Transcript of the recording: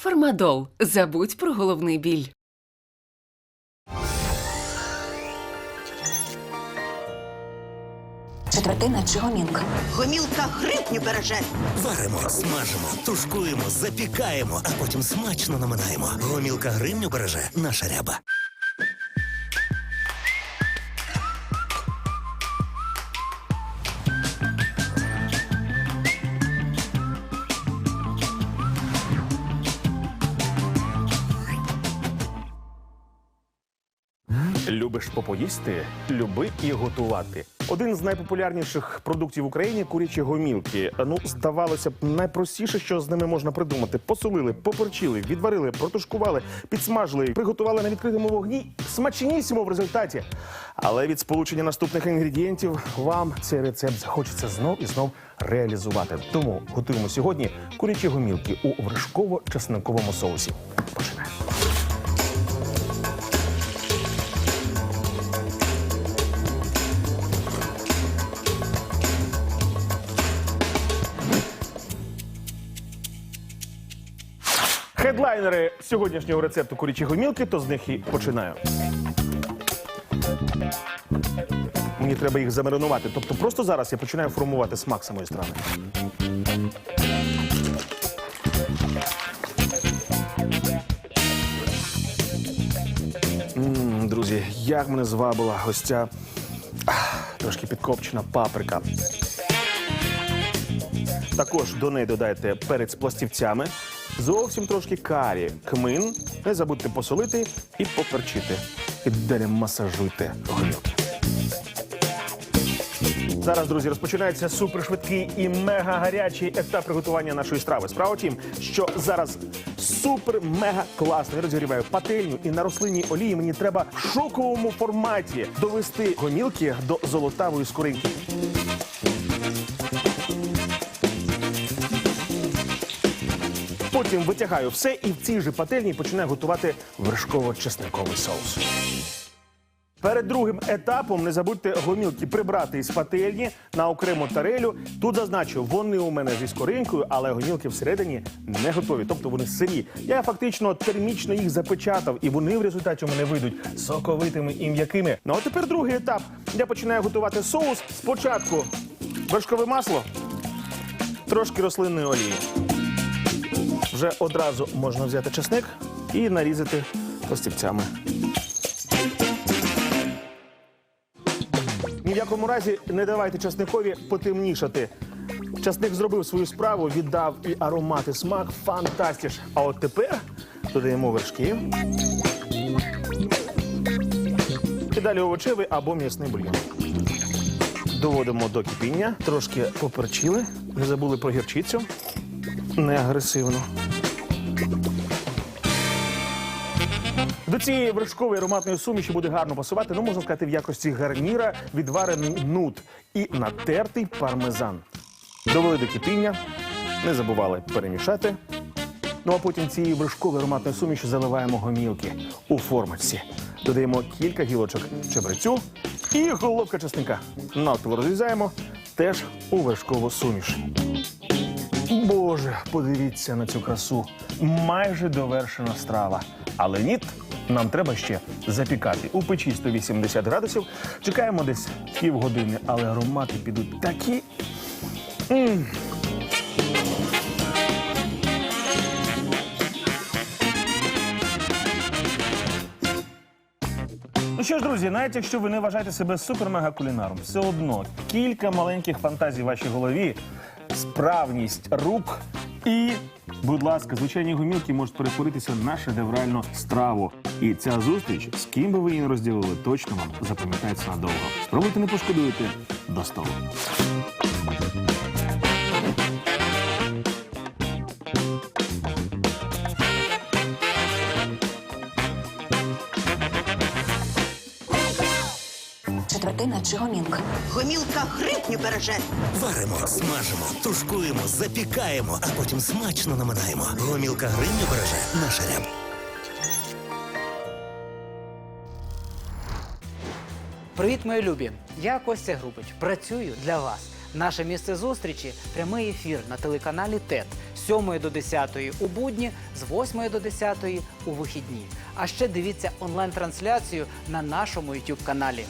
Фармадол. Забудь про головний біль. Четвертина чи гомілка? Гомілка гривню береже. Варимо, смажимо, тушкуємо, запікаємо, а потім смачно наминаємо. Гомілка гривню береже наша ряба. Любиш попоїсти? Люби і готувати. Один з найпопулярніших продуктів в Україні курячі гомілки. Ну, здавалося б, найпростіше, що з ними можна придумати. Посолили, поперчили, відварили, протушкували, підсмажили, приготували на відкритому вогні. Смачнісімо в результаті. Але від сполучення наступних інгредієнтів вам цей рецепт захочеться знов і знов реалізувати. Тому готуємо сьогодні курячі гомілки у вершково-чесниковому соусі. Починаємо. Хедлайнери сьогоднішнього рецепту курячі гомілки, то з них і починаю. Мені треба їх замаринувати. Тобто просто зараз я починаю формувати смак самої страви. М, Друзі, як мене звабила ця трошки підкопчена паприка. Також до неї додайте перець пластівцями, зовсім трошки карі, кмин. Не забудьте посолити і поперчити. І далі масажуйте гомілки. Зараз, друзі, розпочинається супершвидкий і мега гарячий етап приготування нашої страви. Справа тім, що зараз супер-мега класно. Я розігріваю пательню і на рослинній олії мені треба в шоковому форматі довести гомілки до золотавої скоринки. Потім витягаю все і в цій же пательні починаю готувати вершково-чесниковий соус. Перед другим етапом не забудьте гомілки прибрати із пательні на окрему тарелю. Тут зазначу, вони у мене зі скоринкою, але гомілки всередині не готові, тобто вони сирі. Я фактично термічно їх запечатав, і вони в результаті у мене вийдуть соковитими і м'якими. Ну а тепер другий етап. Я починаю готувати соус. Спочатку вершкове масло, трошки рослинної олії. Вже одразу можна взяти чесник і нарізати пластівцями. Ні в якому разі не давайте часникові потемнішати. Часник зробив свою справу, віддав і аромат, і смак фантастіш. А от тепер додаємо вершки. І далі овочевий або м'ясний бульйон. Доводимо до кипіння, трошки поперчили, не забули про гірчицю. Не агресивно. До цієї вершкової ароматної суміші буде гарно пасувати, ну можна сказати, в якості гарніра відварений нут і натертий пармезан. Довели до кипіння, не забували перемішати. Ну а потім цієї вершкової ароматної суміші заливаємо гомілки у формочці. Додаємо кілька гілочок чебрецю і головка чесника. Навпіл розрізаємо теж у вершкову суміш. Боже, подивіться на цю красу. Майже довершена страва. Але ні, нам треба ще запікати. У печі 180 градусів. Чекаємо десь півгодини, але аромати підуть такі. М. Ну що ж, друзі, навіть якщо ви не вважаєте себе супер-мега кулінаром, все одно кілька маленьких фантазій в вашій голові, справність рук і, будь ласка, звичайні гумілки можуть перетворитися на шедевральну страву. І ця зустріч, з ким би ви її не розділили, точно вам запам'ятається надовго. Спробуйте не пошкодуєте до столу. Четвертина чи гомілка? Гомілка гривню береже. Варимо, смажимо, тушкуємо, запікаємо, а потім смачно наминаємо. Гомілка гривню береже наша ряба. Привіт, мої любі! Я Костя Грубич. Працюю для вас. Наше місце зустрічі прямий ефір на телеканалі ТЕТ з 7 до 10 у будні, з 8 до 10 у вихідні. А ще дивіться онлайн-трансляцію на нашому youtube каналі